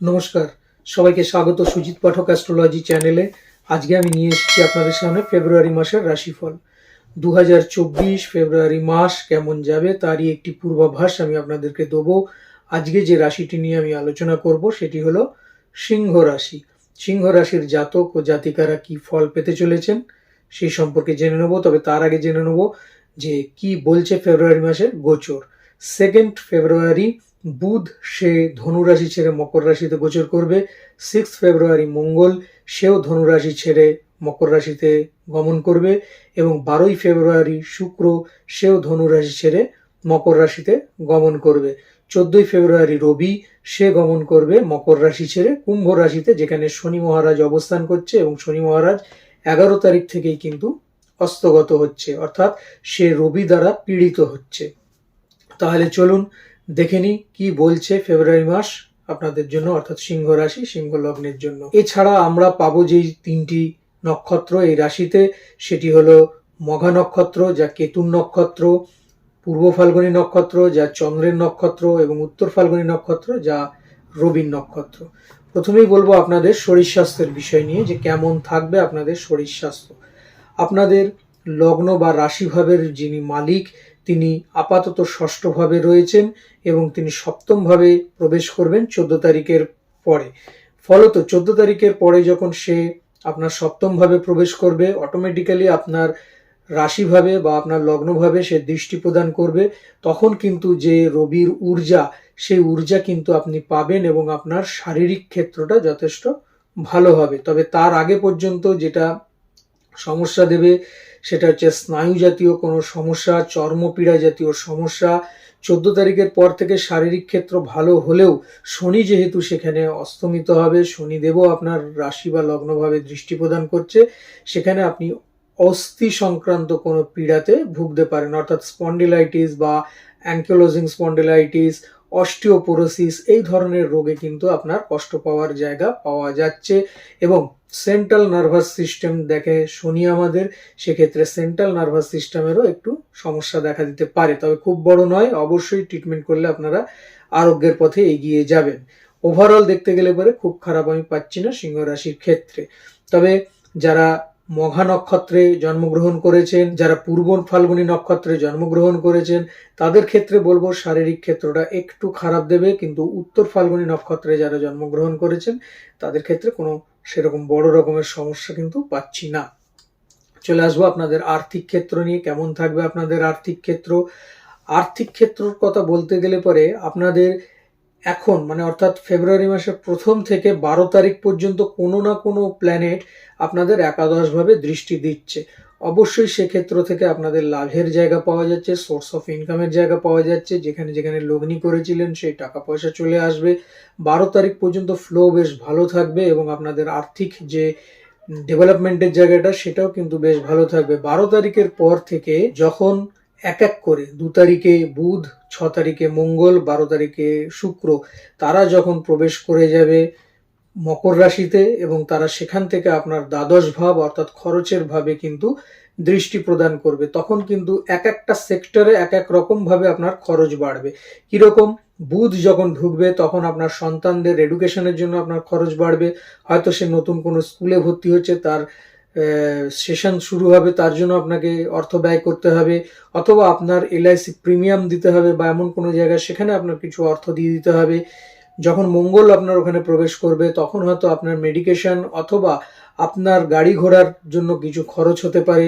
নমস্কার। সবাইকে স্বাগত সুজিত পাঠক অ্যাস্ট্রোলজি চ্যানেলে আজকে আমি নিয়ে এসেছি আপনাদের সামনে ফেব্রুয়ারি মাসের রাশিফল। দু হাজার চব্বিশ ফেব্রুয়ারি মাস কেমন যাবে তারই একটি পূর্বাভাস আমি আপনাদেরকে দেবো। আজকে যে রাশিটি নিয়ে আমি আলোচনা করব সেটি হলো সিংহ রাশি। সিংহ রাশির জাতক ও জাতিকারা কি ফল পেতে চলেছেন সেই সম্পর্কে জেনে নেব, তবে তার আগে জেনে নেব যে কি বলছে ফেব্রুয়ারি মাসের গোচর। সেকেন্ড ফেব্রুয়ারি বুধ সে ধনুরাশি ছেড়ে মকর রাশিতে গোচর করবে। সিক্স ফেব্রুয়ারি মঙ্গল সেও ধনু রাশি ছেড়ে মকর রাশিতে গমন করবে এবং বারোই ফেব্রুয়ারি শুক্র সেও ধনু রাশি ছেড়ে মকর রাশিতে গমন করবে। চোদ্দই ফেব্রুয়ারি রবি সে গমন করবে মকর রাশি ছেড়ে কুম্ভ রাশিতে, যেখানে শনি মহারাজ অবস্থান করছে এবং শনি মহারাজ এগারো তারিখ থেকেই কিন্তু অস্তগত হচ্ছে, অর্থাৎ সে রবি দ্বারা পীড়িত হচ্ছে। তাহলে চলুন দেখে নিই কি বলছে ফেব্রুয়ারি মাস আপনাদের জন্য, অর্থাৎ সিংহ রাশি, সিংহ লগ্নের জন্য। এছাড়া আমরা পাবো যেই তিনটি নক্ষত্র, এই রাশিতে সেটি হলো মঘা নক্ষত্র, যা কেতুন নক্ষত্র, পূর্ব ফাল্গুনী নক্ষত্র, যা চন্দ্রের নক্ষত্র, এবং উত্তর ফাল্গুনী নক্ষত্র, যা রবির নক্ষত্র। প্রথমেই বলব আপনাদের শরীর স্বাস্থ্যের বিষয় নিয়ে, যে কেমন থাকবে আপনাদের শরীর স্বাস্থ্য। আপনাদের লগ্ন বা রাশিভাবের যিনি মালিক তিনি আপাতত ষষ্ঠভাবে রয়েছেন এবং তিনি সপ্তমভাবে প্রবেশ করবেন চোদ্দ তারিখের পরে। ফলত চোদ্দ তারিখের পরে যখন সে আপনার সপ্তমভাবে প্রবেশ করবে অটোমেটিক্যালি আপনার রাশিভাবে বা আপনার লগ্নভাবে সে দৃষ্টি প্রদান করবে। তখন কিন্তু যে রবির ঊর্জা, সেই ঊর্জা কিন্তু আপনি পাবেন এবং আপনার শারীরিক ক্ষেত্রটা যথেষ্ট ভালো হবে। তবে তার আগে পর্যন্ত যেটা সমস্যা দেবে সেটা হচ্ছে স্নায়ু জাতীয় কোনো সমস্যা চর্মপীড়া জাতীয় সমস্যা। চোদ্দ তারিখের পর থেকে শারীরিক ক্ষেত্র ভালো হলেও শনি যেহেতু সেখানে অস্তমিত হবে, শনিদেবও আপনার রাশি বা লগ্নভাবে দৃষ্টি প্রদান করছে, সেখানে আপনি অস্থি সংক্রান্ত কোনো পীড়াতে ভুগতে পারেন, অর্থাৎ স্পন্ডিলাইটিস বা অ্যাঙ্কোলোজিং স্পন্ডিলাইটিস অস্টিওপোরোসিস, এই ধরনের রোগে কিন্তু আপনার কষ্ট পাওয়ার জায়গা পাওয়া যাচ্ছে এবং সেন্ট্রাল নার্ভাস সিস্টেম দেখে শনি আমাদের, সেক্ষেত্রে সেন্ট্রাল নার্ভাস সিস্টেমেরও একটু সমস্যা দেখা দিতে পারে। তবে খুব বড় নয়, অবশ্যই ট্রিটমেন্ট করলে আপনারা আরোগ্যের পথে এগিয়ে যাবেন। ওভারঅল দেখতে গেলে পরে খুব খারাপ আমি পাচ্ছি না সিংহ রাশির ক্ষেত্রে। তবে যারা মঘা নক্ষত্রে জন্মগ্রহণ করেছেন, যারা পূর্ব ফাল্গুনী নক্ষত্রে জন্মগ্রহণ করেছেন, তাদের ক্ষেত্রে বলব শারীরিক ক্ষেত্রটা একটু খারাপ দেবে, কিন্তু উত্তর ফাল্গুনী নক্ষত্রে যারা জন্মগ্রহণ করেছেন, তাদের ক্ষেত্রে কোনো সেরকম বড় রকমের সমস্যা কিন্তু পাচ্ছি না। চলে আসব আপনাদের আর্থিক ক্ষেত্র নিয়ে, কেমন থাকবে আপনাদের আর্থিক ক্ষেত্র? আর্থিক ক্ষেত্রর কথা বলতে গেলে পরে আপনাদের এখন মানে অর্থাৎ ফেব্রুয়ারি মাসের প্রথম থেকে বারো তারিখ পর্যন্ত কোনো না কোনো প্ল্যানেট আপনাদের একাদশভাবে দৃষ্টি দিচ্ছে। অবশ্যই সেক্ষেত্র থেকে আপনাদের লাভের জায়গা পাওয়া যাচ্ছে সোর্স অফ ইনকামের জায়গা পাওয়া যাচ্ছে, যেখানে যেখানে লগ্নি করেছিলেন সেই টাকা পয়সা চলে আসবে। বারো তারিখ পর্যন্ত ফ্লো বেশ ভালো থাকবে এবং আপনাদের আর্থিক যে ডেভেলপমেন্টের জায়গাটা, সেটাও কিন্তু বেশ ভালো থাকবে। বারো তারিখের পর থেকে যখন এক এক করে। দু তারিখে বুধ, ছ তারিখে মঙ্গল, বারো তারিখে শুক্র। তারা যখন প্রবেশ করে যাবে মকর রাশিতে এবং তারা সেখান থেকে আপনার দ্বাদশ ভাব অর্থাৎ খরচের ভাবে কিন্তু দৃষ্টি প্রদান করবে, তখন কিন্তু এক একটা সেক্টরে এক এক রকম ভাবে আপনার খরচ বাড়বে। কীরকম? বুধ যখন ঢুকবে, তখন আপনার সন্তানদের এডুকেশনের জন্য আপনার খরচ বাড়বে। হয়তো সে নতুন কোনো স্কুলে ভর্তি হচ্ছে, তার সেশন শুরু হবে, তার জন্য আপনাকে অর্থ ব্যয় করতে হবে, অথবা আপনার এলআইসি প্রিমিয়াম দিতে হবে বা এমন কোনো জায়গায় সেখানে আপনার কিছু অর্থ দিয়ে দিতে হবে। যখন মঙ্গল আপনার ওখানে প্রবেশ করবে, তখন হয়তো আপনার মেডিকেশন অথবা আপনার গাড়ি ঘোড়ার জন্য কিছু খরচ হতে পারে।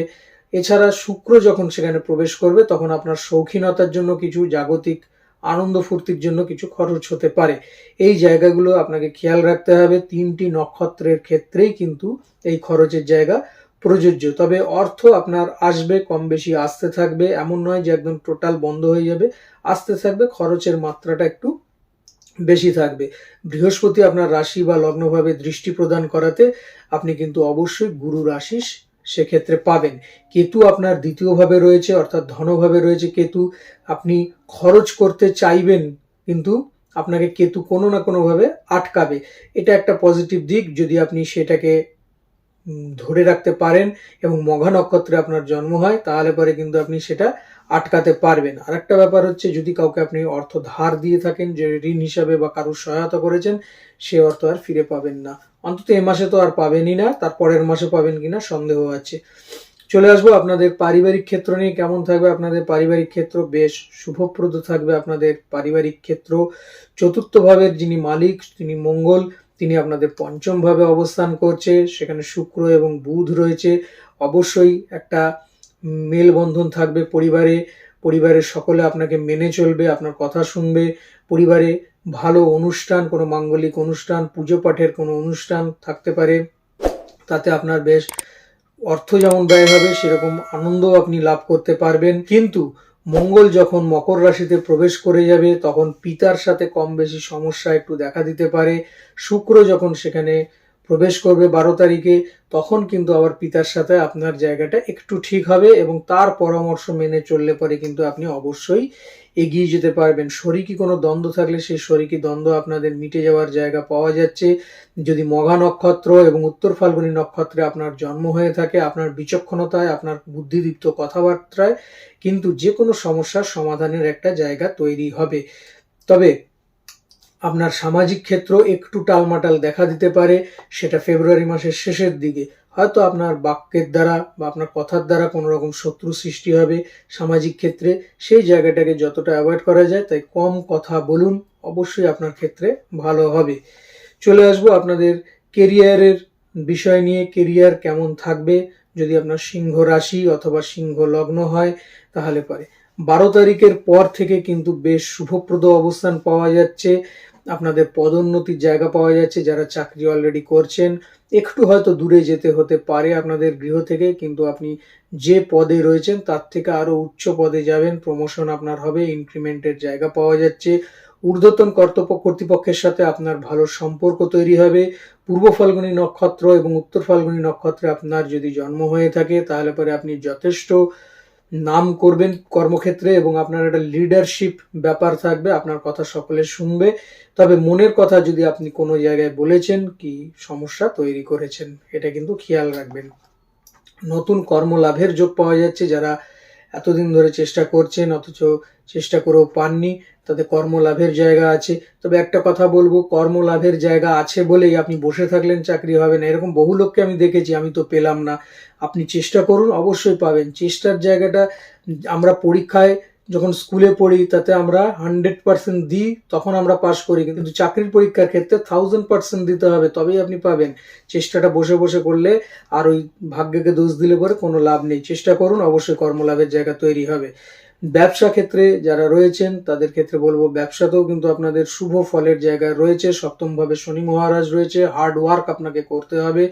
এছাড়া শুক্র যখন সেখানে প্রবেশ করবে, তখন আপনার শৌখিনতার জন্য কিছু জাগতিক আনন্দ ফুর্তির জন্য কিছু খরচ হতে পারে। এই জায়গাগুলো আপনাকে খেয়াল রাখতে হবে। তিনটি নক্ষত্রের ক্ষেত্রেই কিন্তু এই খরচের জায়গা প্রযোজ্য। তবে অর্থ আপনার আসবে কম বেশি আসতে থাকবে। এমন নয় যে একদম টোটাল বন্ধ হয়ে যাবে। আসতে থাকবে, খরচের মাত্রাটা একটু বেশি থাকবে। বৃহস্পতি আপনার রাশি বা লগ্নভাবে দৃষ্টি প্রদান করাতে আপনি কিন্তু অবশ্যই গুরুর আশিস সেক্ষেত্রে পাবেন। কেতু আপনার দ্বিতীয়ভাবে রয়েছে, অর্থাৎ ধনভাবে রয়েছে কেতু। আপনি খরচ করতে চাইবেন, কিন্তু আপনাকে কেতু কোনো না কোনোভাবে আটকাবে। এটা একটা পজিটিভ দিক, যদি আপনি সেটাকে ধরে রাখতে পারেন এবং মঘা নক্ষত্রে আপনার জন্ম হয়, তাহলে পরে কিন্তু আপনি সেটা আটকাতে পারবেন। আর একটা ব্যাপার হচ্ছে, যদি কাউকে আপনি অর্থ ধার দিয়ে থাকেন, যে ঋণ হিসাবে বা কারোর সহায়তা করেছেন, সে অর্থ আর ফিরে পাবেন না। অন্তত এ মাসে তো আর পাবেনই না, তার পরের মাসে পাবেন কিনা সন্দেহ আছে। চলে আসব আপনাদের পারিবারিক ক্ষেত্র নিয়ে, কেমন থাকবে আপনাদের পারিবারিক ক্ষেত্র? বেশ শুভপ্রদ থাকবে আপনাদের পারিবারিক ক্ষেত্র। চতুর্থ ভাবের যিনি মালিক, তিনি মঙ্গল, তিনি আপনাদের পঞ্চম ভাবে অবস্থান করছে, সেখানে শুক্র এবং বুধ রয়েছে। অবশ্যই একটা মেলবন্ধন থাকবে পরিবারে। পরিবারের সকলে আপনাকে মেনে চলবে, আপনার কথা শুনবে। পরিবারে ভালো অনুষ্ঠান, কোনো মাঙ্গলিক অনুষ্ঠান, পুজো পাঠের কোনো অনুষ্ঠান থাকতে পারে। তাতে আপনার বেশ অর্থ যেমন ব্যয় হবে, সেরকম আনন্দ আপনি লাভ করতে পারবেন। কিন্তু মঙ্গল যখন মকর রাশিতে প্রবেশ করে যাবে, তখন পিতার সাথে কম বেশি সমস্যা একটু দেখা দিতে পারে। শুক্র যখন সেখানে প্রবেশ করবে বারো তারিখে, তখন কিন্তু আবার পিতার সাথে আপনার জায়গাটা একটু ঠিক হবে এবং তার পরামর্শ মেনে চললে পরে কিন্তু আপনি অবশ্যই এগিয়ে যেতে পারবেন। শরিকি কোনো দ্বন্দ্ব থাকলে সেই শরিকি দ্বন্দ্ব আপনাদের মিটে যাওয়ার জায়গা পাওয়া যাচ্ছে। যদি মঘা নক্ষত্র এবং উত্তর ফাল্গুনী নক্ষত্রে আপনার জন্ম হয়ে থাকে, আপনার বিচক্ষণতায়, আপনার বুদ্ধিদীপ্ত কথাবার্তায়, কিন্তু যে কোনো সমস্যার সমাধানের একটা জায়গা তৈরি হবে। তবে আপনার সামাজিক ক্ষেত্র একটু টালমাটাল দেখা দিতে পারে, সেটা ফেব্রুয়ারি মাসের শেষের দিকে। হয়তো আপনার বাক্যের দ্বারা বা আপনার কথার দ্বারা কোনো রকম শত্রু সৃষ্টি হবে সামাজিক ক্ষেত্রে। সেই জায়গাটাকে যতটা অ্যাভয়েড করা যায়, তাই কম কথা বলুন, অবশ্যই আপনার ক্ষেত্রে ভালো হবে। চলে আসব আপনাদের কেরিয়ারের বিষয় নিয়ে কেরিয়ার কেমন থাকবে, যদি আপনার সিংহ রাশি অথবা সিংহ লগ্ন হয়, তাহলে পরে। বারো তারিখের পর থেকে কিন্তু বেশ শুভপ্রদ অবস্থান পাওয়া যাচ্ছে। আপনাদের পদোন্নতির জায়গা পাওয়া যাচ্ছে, যারা চাকরি অলরেডি করছেন। একটু হয়তো দূরে যেতে হতে পারে আপনাদের গৃহ থেকে, কিন্তু আপনি যে পদে রয়েছেন, তার থেকে আরও উচ্চ পদে যাবেন। প্রমোশন আপনার হবে ইনক্রিমেন্টের জায়গা পাওয়া যাচ্ছে। ঊর্ধ্বতন কর্তব্য কর্তৃপক্ষের সাথে আপনার ভালো সম্পর্ক তৈরি হবে। পূর্ব ফাল্গুনী নক্ষত্র এবং উত্তর ফাল্গুনী নক্ষত্রে আপনার যদি জন্ম হয়ে থাকে, তাহলে পরে আপনি যথেষ্ট নাম করবেন কর্মক্ষেত্রে এবং আপনার একটা লিডারশিপ ব্যাপার থাকবে, আপনার কথা সকলে শুনবে। তবে মনের কথা যদি আপনি কোনো জায়গায় বলেছেন কি সমস্যা তৈরি করেছেন, এটা কিন্তু খেয়াল রাখবেন। নতুন কর্মলাভের যোগ পাওয়া যাচ্ছে, যারা এতদিন ধরে চেষ্টা করছেন, অথচ চেষ্টা করেও পাননি তাতে কর্মলাভের জায়গা আছে। তবে একটা কথা বলব, কর্মলাভের জায়গা আছে বলেই আপনি বসে থাকলেন, চাকরি হবে না। এরকম বহু লোককে আমি দেখেছি, আমি তো পেলাম না। আপনি চেষ্টা করুন, অবশ্যই পাবেন। চেষ্টার জায়গাটা আমরা পরীক্ষায় যখন স্কুলে পড়ি, তাতে আমরা হান্ড্রেড পার্সেন্ট দিই, তখন আমরা পাশ করি। কিন্তু চাকরির পরীক্ষার ক্ষেত্রে থাউজেন্ড পার্সেন্ট দিতে হবে, তবেই আপনি পাবেন। চেষ্টাটা বসে বসে করলে আর ওই ভাগ্যকে দোষ দিলে পরে কোনো লাভ নেই। চেষ্টা করুন, অবশ্যই কর্মলাভের জায়গা তৈরি হবে। ব্যবসা ক্ষেত্রে যারা রয়েছেন, তাদের ক্ষেত্রে বলব ব্যবসাতেও কিন্তু আপনাদের শুভ ফলের জায়গায় রয়েছে। সপ্তমভাবে শনি মহারাজ রয়েছে হার্ড ওয়ার্ক আপনাকে করতে হবে।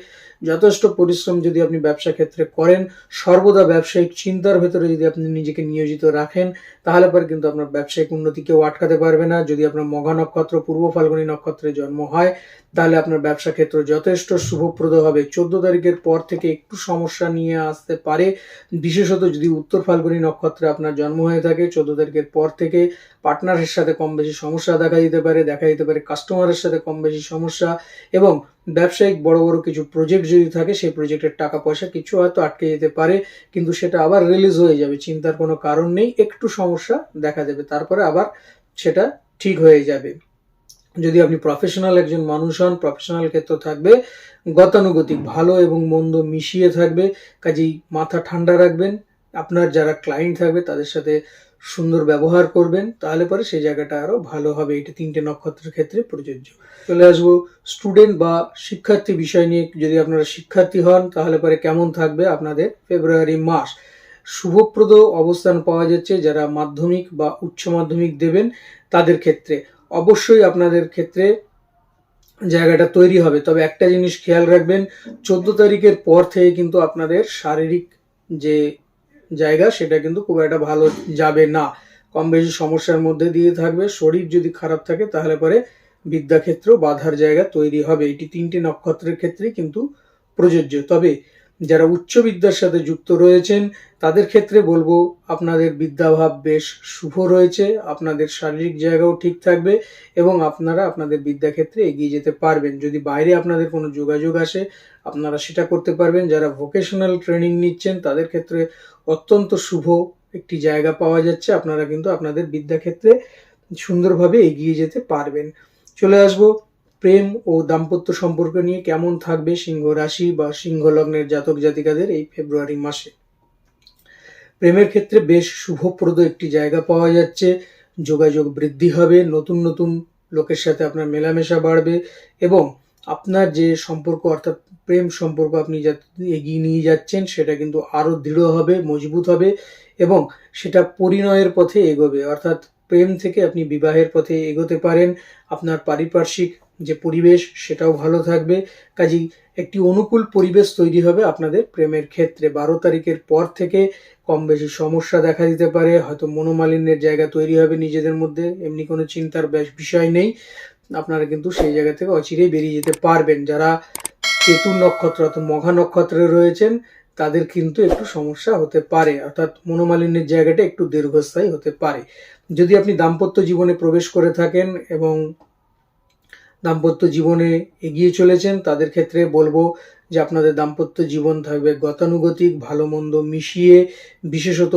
যথেষ্ট পরিশ্রম যদি আপনি ব্যবসা ক্ষেত্রে করেন, সর্বদা ব্যবসায়িক চিন্তার ভেতরে যদি আপনি নিজেকে নিয়োজিত রাখেন, তাহলে পরে কিন্তু আপনার ব্যবসায়িক উন্নতি কেউ আটকাতে পারবে না। যদি আপনার মঘা নক্ষত্র, পূর্ব ফাল্গুনী নক্ষত্রে জন্ম হয়, তাহলে আপনার ব্যবসা ক্ষেত্র যথেষ্ট শুভপ্রদ হবে। চোদ্দ তারিখের পর থেকে একটু সমস্যা নিয়ে আসতে পারে। বিশেষত যদি উত্তর ফাল্গুনী নক্ষত্রে আপনার জন্ম হয়ে থাকে, চোদ্দ তারিখের পর থেকে পার্টনারের সাথে কম বেশি সমস্যা দেখা দিতে পারে, দেখা দিতে পারে কাস্টমারের সাথে কম বেশি সমস্যা এবং ব্যবসায়িক বড় বড় কিছু প্রজেক্ট যদি থাকে, সেই প্রজেক্টের টাকা পয়সা কিছু হয়তো আটকে যেতে পারে, কিন্তু সেটা আবার রিলিজ হয়ে যাবে, চিন্তার কোনো কারণ নেই, একটু সমস্যা দেখা যাবে তারপরে আবার সেটা ঠিক হয়ে যাবে। যদি আপনি প্রফেশনাল একজন মানুষ হন প্রফেশনাল ক্ষেত্র থাকবে, গতানুগতিক, ভালো এবং মন্দ মিশিয়ে থাকবে, কাজেই মাথা ঠান্ডা রাখবেন আপনার যারা ক্লায়েন্ট থাকবে, তাদের সাথে সুন্দর ব্যবহার করবেন, তাহলে পরে সেই জায়গাটা আরও ভালো হবে। এটা তিনটে নক্ষত্রের ক্ষেত্রে প্রযোজ্য। চলে আসব স্টুডেন্ট বা শিক্ষার্থী বিষয় নিয়ে। যদি আপনারা শিক্ষার্থী হন, তাহলে পরে কেমন থাকবে আপনাদের? ফেব্রুয়ারি মাস শুভপ্রদ অবস্থান পাওয়া যাচ্ছে যারা মাধ্যমিক বা উচ্চ মাধ্যমিক দেবেন, তাদের ক্ষেত্রে। অবশ্যই আপনাদের ক্ষেত্রে জায়গাটা তৈরি হবে। তবে একটা জিনিস খেয়াল রাখবেন, চোদ্দ তারিখের পর থেকে কিন্তু আপনাদের শারীরিক যে জায়গা, সেটা কিন্তু খুব একটা ভালো যাবে না। কম বেশি সমস্যার মধ্যে দিয়ে থাকবে। শরীর যদি খারাপ থাকে, তাহলে পরে বিদ্যাক্ষেত্র বাধার জায়গা তৈরি হবে। এটি তিনটি নক্ষত্রের ক্ষেত্রে কিন্তু প্রযোজ্য। তবে যারা উচ্চ বিদ্যার সাথে যুক্ত রয়েছেন, তাদের ক্ষেত্রে বলব আপনাদের বিদ্যাভাব বেশ শুভ রয়েছে, আপনাদের শারীরিক জায়গাও ঠিক থাকবে এবং আপনারা আপনাদের বিদ্যাক্ষেত্রে এগিয়ে যেতে পারবেন। যদি বাইরে আপনাদের কোনো যোগাযোগ আসে, আপনারা সেটা করতে পারবেন। যারা ভোকেশনাল ট্রেনিং নিচ্ছেন, তাদের ক্ষেত্রে অত্যন্ত শুভ একটি জায়গা পাওয়া যাচ্ছে। আপনারা কিন্তু আপনাদের বিদ্যাক্ষেত্রে সুন্দরভাবে এগিয়ে যেতে পারবেন। চলে আসব প্রেম ও দাম্পত্য সম্পর্ক নিয়ে কেমন থাকবে সিংহ রাশি বা সিংহ লগ্নের জাতক জাতিকাদের এই ফেব্রুয়ারি মাসে? প্রেমের ক্ষেত্রে বেশ শুভপ্রদ একটি জায়গা পাওয়া যাচ্ছে। যোগাযোগ বৃদ্ধি হবে, নতুন নতুন লোকের সাথে আপনার মেলামেশা বাড়বে এবং আপনার যে সম্পর্ক, অর্থাৎ প্রেম সম্পর্ক আপনি যা এগিয়ে নিয়ে যাচ্ছেন, সেটা কিন্তু আরও দৃঢ় হবে, মজবুত হবে এবং সেটা পরিণয়ের পথে এগোবে। অর্থাৎ প্রেম থেকে আপনি বিবাহের পথে এগোতে পারেন, আপনার পারিপার্শ্বিক যে পরিবেশ, সেটাও ভালো থাকবে। কাজেই একটি অনুকূল পরিবেশ তৈরি হবে আপনাদের প্রেমের ক্ষেত্রে। বারো তারিখের পর থেকে কম বেশি সমস্যা দেখা দিতে পারে, হয়তো মনোমালিন্যের জায়গা তৈরি হবে নিজেদের মধ্যে, এমনি কোনো চিন্তার বিষয় নেই। আপনারা কিন্তু সেই জায়গা থেকে অচিরেই বেরিয়ে যেতে পারবেন। যারা কেতু নক্ষত্র অর্থাৎ মঘা নক্ষত্রে রয়েছেন, তাদের কিন্তু একটু সমস্যা হতে পারে। অর্থাৎ মনোমালিন্যের জায়গাটা একটু দীর্ঘস্থায়ী হতে পারে। যদি আপনি দাম্পত্য জীবনে প্রবেশ করে থাকেন এবং দাম্পত্য জীবনে এগিয়ে চলেছেন। তাদের ক্ষেত্রে বলব যে আপনাদের দাম্পত্য জীবন থাকবে গতানুগতিক ভালো মন্দ মিশিয়ে। বিশেষত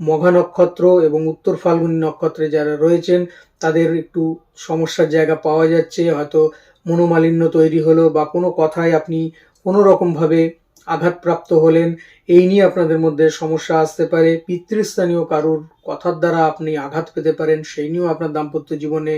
মঘা নক্ষত্র এবং উত্তর ফাল্গুনী নক্ষত্রে যারা রয়েছেন, তাদের একটু সমস্যার জায়গা পাওয়া যাচ্ছে। হয়তো মনোমালিন্য তৈরি হলো বা কোনো কথায় আপনি কোনো রকমভাবে আঘাতপ্রাপ্ত হলেন, এই নিয়ে আপনাদের মধ্যে সমস্যা আসতে পারে। পিতৃস্থানীয় কারুর কথার দ্বারা আপনি আঘাত পেতে পারেন, সেই নিয়েও আপনার দাম্পত্য জীবনে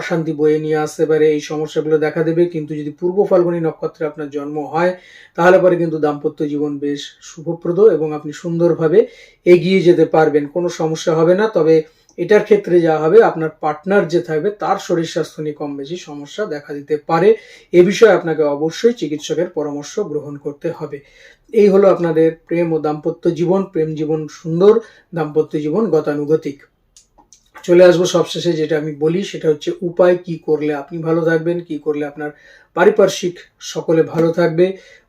অশান্তি বয়ে নিয়ে আসতে পারে, এই সমস্যাগুলো দেখা দেবে। কিন্তু যদি পূর্ব ফাল্গুনী নক্ষত্রে আপনার জন্ম হয়, তাহলে পরে কিন্তু দাম্পত্য জীবন বেশ শুভপ্রদ এবং আপনি সুন্দরভাবে এগিয়ে যেতে পারবেন। কোনো সমস্যা হবে না, তবে এটার ক্ষেত্রে যা হবে, আপনার পার্টনার যে থাকবে, তার শরীর স্বাস্থ্য নিয়ে কম বেশি সমস্যা দেখা দিতে পারে। এ বিষয়ে আপনাকে অবশ্যই চিকিৎসকের পরামর্শ গ্রহণ করতে হবে। এই হলো আপনাদের প্রেম ও দাম্পত্য জীবন, প্রেম জীবন সুন্দর, দাম্পত্য জীবন গতানুগতিক। চলে আসব সবশেষে যেটা আমি বলি, সেটা হচ্ছে উপায় কি করলে আপনি ভালো থাকবেন, কি করলে আপনার পারিপার্শ্বিক সকলে ভালো থাকবে।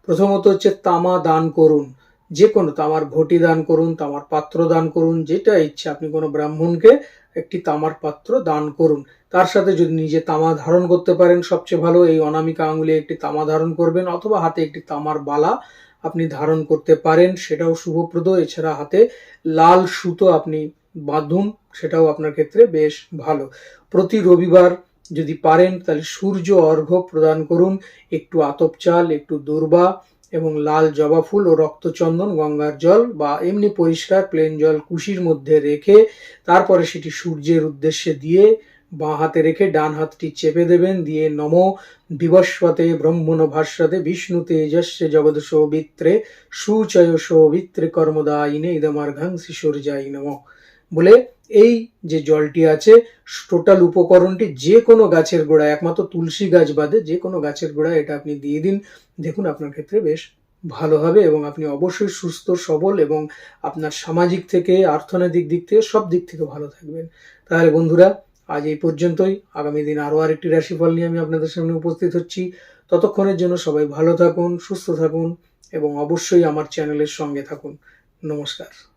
প্রথমত হচ্ছে তামা দান করুন। যে কোনো তামার ঘটি দান করুন, তামার পাত্র দান করুন, যেটা ইচ্ছে আপনি কোনো ব্রাহ্মণকে একটি তামার পাত্র দান করুন। তার সাথে যদি নিজে তামা ধারণ করতে পারেন, সবচেয়ে ভালো এই অনামিকা আঙুলে একটি তামা ধারণ করবেন, অথবা হাতে একটি তামার বালা আপনি ধারণ করতে পারেন, সেটাও শুভপ্রদ। এছাড়া হাতে লাল সুতো আপনি বাঁধুন সেটাও আপনার ক্ষেত্রে বেশ ভালো। প্রতি রবিবার যদি পারেন, তাহলে সূর্য অর্ঘ্য প্রদান করুন। একটু আতপ চাল, একটু দুর্বা এবং লাল জবা ফুল ও রক্তচন্দন, গঙ্গার জল বা এমনি পরিষ্কার প্লেন জল কুশির মধ্যে রেখে, তারপরে সেটি সূর্যের উদ্দেশ্যে দিয়ে বাঁ হাতে রেখে ডান হাতটি চেপে দেবেন। দিয়ে নম বিবস্বতে ব্রহ্মণ ভাস্বতে বিষ্ণু তেজস্য জগৎ সৌবিত্রে সুচয় সৌবিত্রে কর্মদায়িনে ইদমার্ঘাং শিশুর্যায়ী নম। বলে এই যে জলটি আছে টোটাল উপকরণটি যে কোনো গাছের গোড়ায়, একমাত্র তুলসী গাছ বাদে যে কোনো গাছের গোড়ায় এটা আপনি দিয়ে দিন। দেখুন, আপনার ক্ষেত্রে বেশ ভালো হবে এবং আপনি অবশ্যই সুস্থ, সবল এবং আপনার সামাজিক থেকে, অর্থনৈতিক দিক থেকে, সব দিক থেকে ভালো থাকবেন। তাহলে বন্ধুরা, আজ এই পর্যন্তই। আগামী দিন আরও আরেকটি রাশিফল নিয়ে আমি আপনাদের সামনে উপস্থিত হচ্ছি। ততক্ষণের জন্য সবাই ভালো থাকুন, সুস্থ থাকুন এবং অবশ্যই আমার চ্যানেলের সঙ্গে থাকুন। নমস্কার।